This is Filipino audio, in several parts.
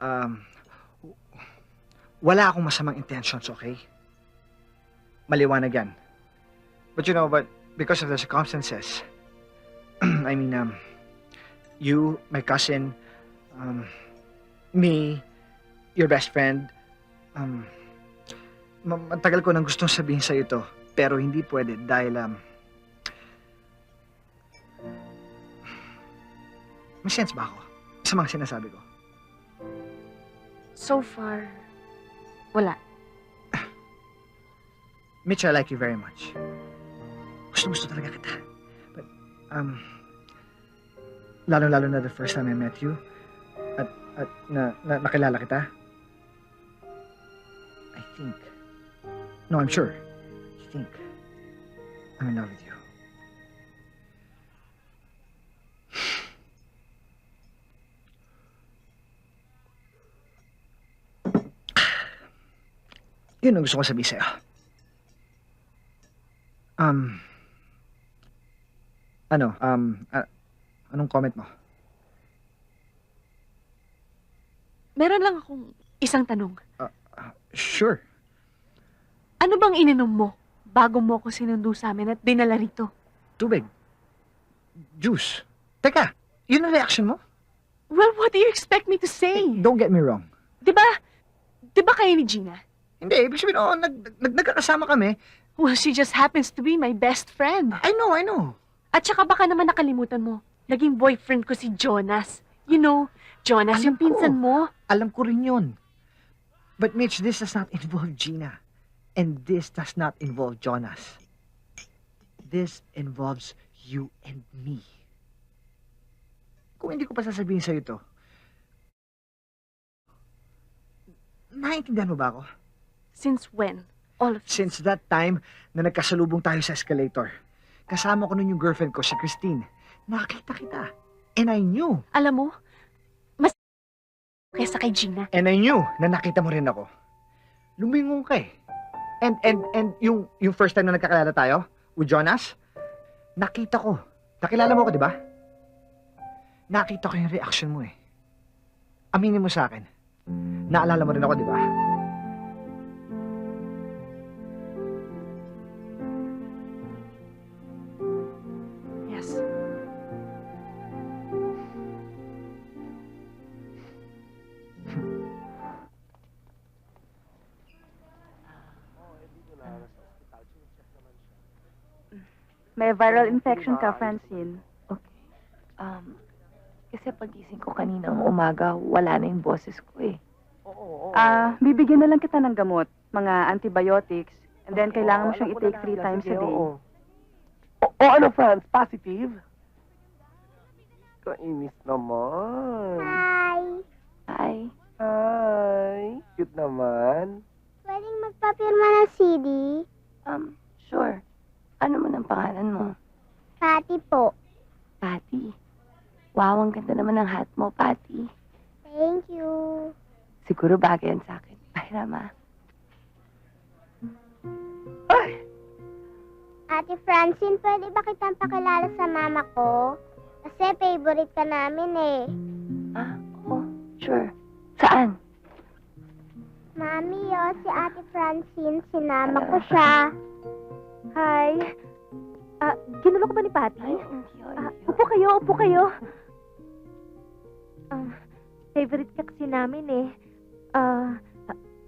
Um, wala akong masamang intentions, okay? Maliwanag yan. But you know, but because of the circumstances, I mean, um, you, my cousin, um, me, your best friend, um, ma- matagal ko nang gustong sabihin sa ito, pero hindi pwede dahil, um, may sense ba ako sa mga sinasabi ko? So far, wala. Mitch, I like you very much. Gusto gusto talaga kita. But, um, lalo-lalo na the first time I met you, at, at na, na, nakilala kita, I think, no, I'm sure, I think, I'm in love with you. Yun ang gusto ko sabihin sa'yo. Um, ano, um, a- anong comment mo? Meron lang akong isang tanong. Sure. Ano bang ininom mo bago mo ako sinundo sa amin at dinala rito? Tubig. Juice. Teka, yun ang reaction mo? Well, what do you expect me to say? Don't get me wrong. Di ba? Di ba kayo ni Gina? Hindi, ibig sabihin, oo, nag, nag, nagkakasama kami. Well, she just happens to be my best friend. I know, I know. At saka baka naman nakalimutan mo, naging boyfriend ko si Jonas. You know, Jonas Alam yung pinsan ko. mo. Alam ko rin yun. But Mitch, this does not involve Gina. And this does not involve Jonas. This involves you and me. Kung hindi ko pa sasabihin sa'yo ito, naiintindihan mo ba ako? Since when? All of this. Since that time na nagkasalubong tayo sa escalator, kasama ko nun yung girlfriend ko, si Christine. Nakita kita. And I knew. Alam mo, mas kaysa kay Gina. And I knew na nakita mo rin ako. Lumingon ka eh. And, and, and yung, yung first time na nagkakilala tayo, with Jonas, nakita ko. Nakilala mo ko, di ba? Nakita ko yung reaction mo eh. Aminin mo sa akin. Naalala mo rin ako, di ba? May viral infection ka, Francine. Okay. Um, kasi pagising ko kaninang umaga, wala na yung boses ko eh. Ah, bibigyan na lang kita ng gamot, mga antibiotics, and then kailangan mo siyang i-take three times a day. O, o ano, Franz? Positive? Kainis naman. Hi! Ay, Hi. Cute naman. Pwedeng magpapirma ng CD? um, sure. Ano man ang pangalan mo? Pati po. Patty. Wow, ang ganda naman ng hat mo, Patty. Thank you. Siguro bagay yan sa akin. Pahiram ah. Ay! Ate Francine, pwede ba kitang pakilala sa mama ko? Kasi favorite ka namin eh. Ah, oo. Sure. Saan? Mami, oh, si Ate Francine, sinama ko siya. Hi. Ah, ginulo ko ba ni Patty? Ah, upo kayo, upo kayo. Ah, favorite ka kasi namin eh. Ah,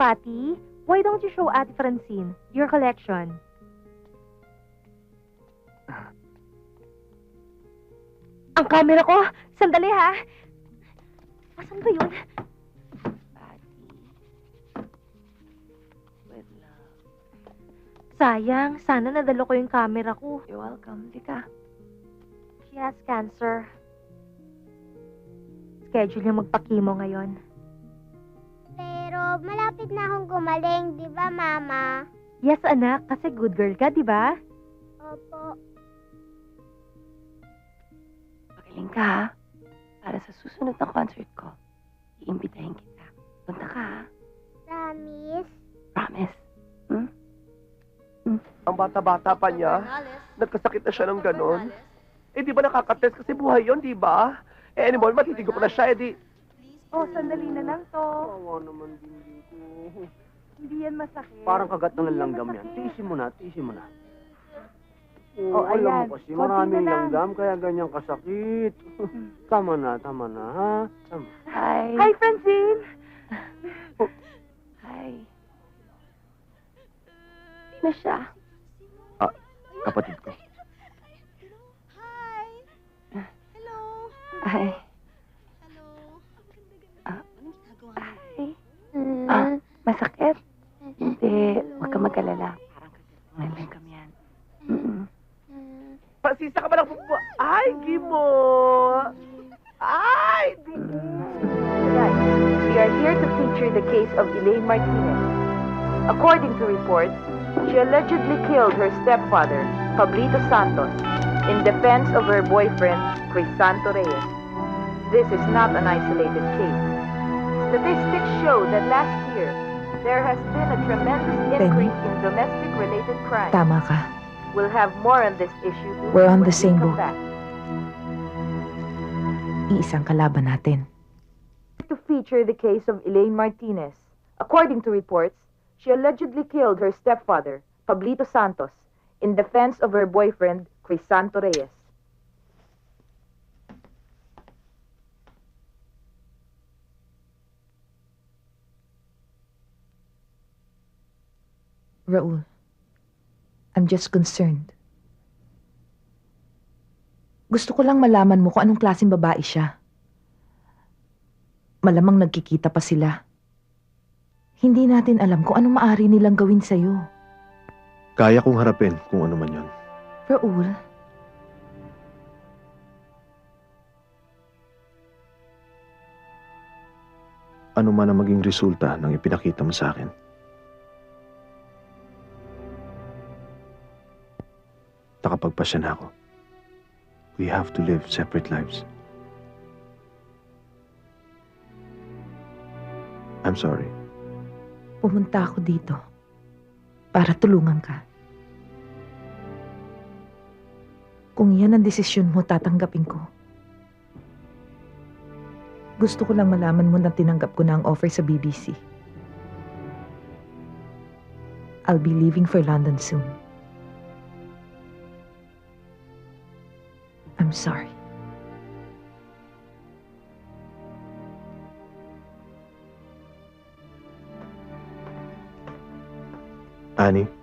Patty, why don't you show Ate Francine your collection? Ang camera ko! Sandali ha! Asan ba yun? Sayang, sana nadalo ko yung camera ko. You're welcome. Lika. She has cancer. Schedule niya magpakimo ngayon. Pero malapit na akong gumaling, di ba, Mama? Yes, anak, kasi good girl ka, di ba? Opo. Magaling ka ha. Para sa susunod na concert ko, iimbitahin kita. Punta ka ha. Promise. Ang bata-bata pa niya. Nagkasakit na siya ng ganon. Eh, di ba nakakatest kasi buhay yon di ba? Eh, anymore, matitigo pa na siya, eh, di... Oh, sandali na lang to. Kawawa naman din ko. Hindi yan masakit. Parang kagat ng Hindi langgam yan. masakit. Tiisin mo na, tiisin mo na. Oh, alam ayan. mo kasi Konti maraming na lang. langgam kaya ganyan kasakit. tama na, tama na, ha? Tama. Hi. Hi, Francine! Hi. Sino siya? Kapatid ko. Hi. Ah, Hi. Ah, masakit? Hindi. Huwag ka mag-alala. Parang kagat ng langgam yan. Mm-mm. Pasisa ka ba ng pupo? Ay, Gimo! Ay, di Tonight, we are here to feature the case of Elaine Martinez. According to reports, she allegedly killed her stepfather, Pablito Santos, in defense of her boyfriend, Crisanto Reyes. This is not an isolated case. Statistics show that last year, there has been a tremendous increase in domestic-related crime. Tama ka. We'll have more on this issue We're on the same boat. back. Iisang kalaban natin. to feature the case of Elaine Martinez. According to reports, she allegedly killed her stepfather, Pablito Santos, in defense of her boyfriend, Crisanto Reyes. Raul, I'm just concerned. Gusto ko lang malaman mo kung anong klaseng babae siya. Malamang nagkikita pa sila. Hindi natin alam kung anong maaari nilang gawin sa'yo. Kaya kong harapin kung ano man yon. Raul, Ano man ang maging resulta ng ipinakita mo sa akin. Nakapagpasya na ako. We have to live separate lives. I'm sorry. Pumunta ako dito para tulungan ka. Kung yan ang desisyon mo, tatanggapin ko. Gusto ko lang malaman mo na tinanggap ko na ang offer sa BBC. I'll be leaving for London soon. I'm sorry. Ani.